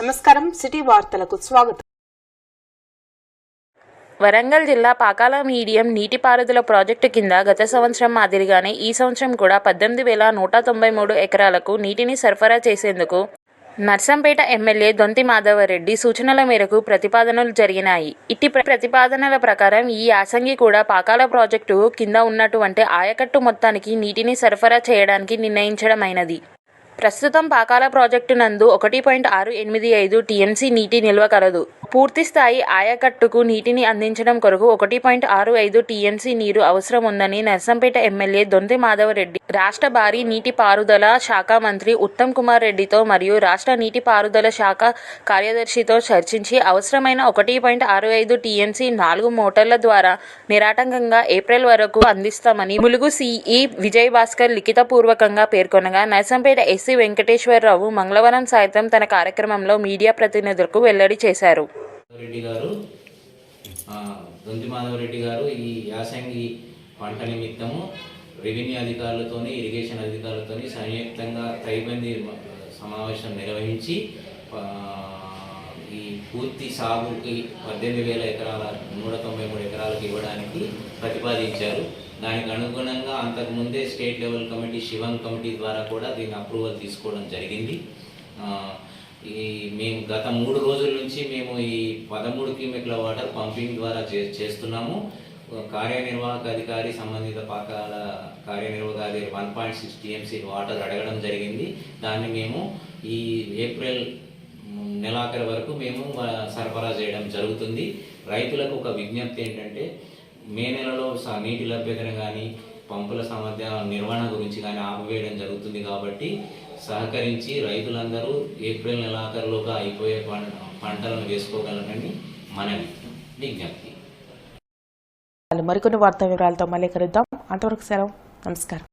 నమస్కారం. సిటీ వార్తలకు స్వాగతం. వరంగల్ జిల్లా పాకాల మీడియం నీటిపారుదల ప్రాజెక్టు కింద గత సంవత్సరం మాదిరిగానే ఈ సంవత్సరం కూడా పద్దెనిమిది వేల నూట తొంభై మూడు ఎకరాలకు నీటిని సరఫరా చేసేందుకు నర్సంపేట ఎమ్మెల్యే దొంతి మాధవరెడ్డి సూచనల మేరకు ప్రతిపాదనలు జరిగినాయి. ఇట్టి ప్రతిపాదనల ప్రకారం ఈ యాసంగి కూడా పాకాల ప్రాజెక్టు కింద ఉన్నటువంటి ఆయకట్టు మొత్తానికి నీటిని సరఫరా చేయడానికి నిర్ణయించడమైనది. ప్రస్తుతం పాకాల ప్రాజెక్టు నందు ఒకటి పాయింట్ ఆరు ఎనిమిది ఐదు టీఎంసీ నీటి నిల్వ కలదు. పూర్తి స్థాయి ఆయకట్టుకు నీటిని అందించడం కొరకు ఒకటి పాయింట్ ఆరు ఐదు టీఎంసీ నీరు అవసరం ఉందని నర్సంపేట ఎమ్మెల్యే దొంతి మాధవరెడ్డి రాష్ట్ర భారీ నీటి పారుదల శాఖ మంత్రి ఉత్తమ్ కుమార్ రెడ్డితో మరియు రాష్ట్ర నీటి పారుదల శాఖ కార్యదర్శితో చర్చించి అవసరమైన ఒకటి పాయింట్ ఆరు ఐదు టీఎంసీ నాలుగు మోటార్ల ద్వారా నిరాటంకంగా ఏప్రిల్ వరకు అందిస్తామని ములుగు సిఈ విజయ్ భాస్కర్ లిఖితపూర్వకంగా పేర్కొనగా నర్సంపేట ఎస్సీ వెంకటేశ్వరరావు మంగళవారం సాయంత్రం తన కార్యక్రమంలో మీడియా ప్రతినిధులకు వెల్లడి చేశారు. రెడ్డి గారు దొంతి మాధవరెడ్డి గారు ఈ యాసంగి పంట నిమిత్తము రెవెన్యూ అధికారులతోని ఇరిగేషన్ అధికారులతోని సంయుక్తంగా తైబంది సమావేశం నిర్వహించి ఈ పూర్తి సాగుకి పద్దెనిమిది వేల ఎకరాల నూట తొంభై మూడు ఎకరాలకు ఇవ్వడానికి ప్రతిపాదించారు. దానికి అనుగుణంగా అంతకుముందే state level committee Shivam committee ద్వారా కూడా దీన్ని అప్రూవల్ తీసుకోవడం జరిగింది. ఈ మేము గత మూడు రోజుల నుంచి మేము ఈ పదమూడు క్యూమెక్ల వాటర్ పంపింగ్ ద్వారా చే చేస్తున్నాము. కార్యనిర్వాహక అధికారి సంబంధిత పాకాల కార్యనిర్వాహక అధికారి one point six TMC water అడగడం జరిగింది. దాన్ని మేము ఈ ఏప్రిల్ నెలాఖరు వరకు మేము సరఫరా చేయడం జరుగుతుంది. రైతులకు ఒక విజ్ఞప్తి ఏంటంటే మే నెలలో స- నీటి లభ్యతను కానీ పంపుల సామర్థ్య నిర్వహణ గురించి కానీ ఆపివేయడం జరుగుతుంది కాబట్టి సహకరించి రైతులందరూ ఏప్రిల్ నెలాఖరులోగా అయిపోయే పంటలను వేసుకోగలరని మనవి. విజ్ఞప్తి. మరికొన్ని వార్తా వివరాలతో మళ్ళీ కలుద్దాం. అంతవరకు సెలవు. నమస్కారం.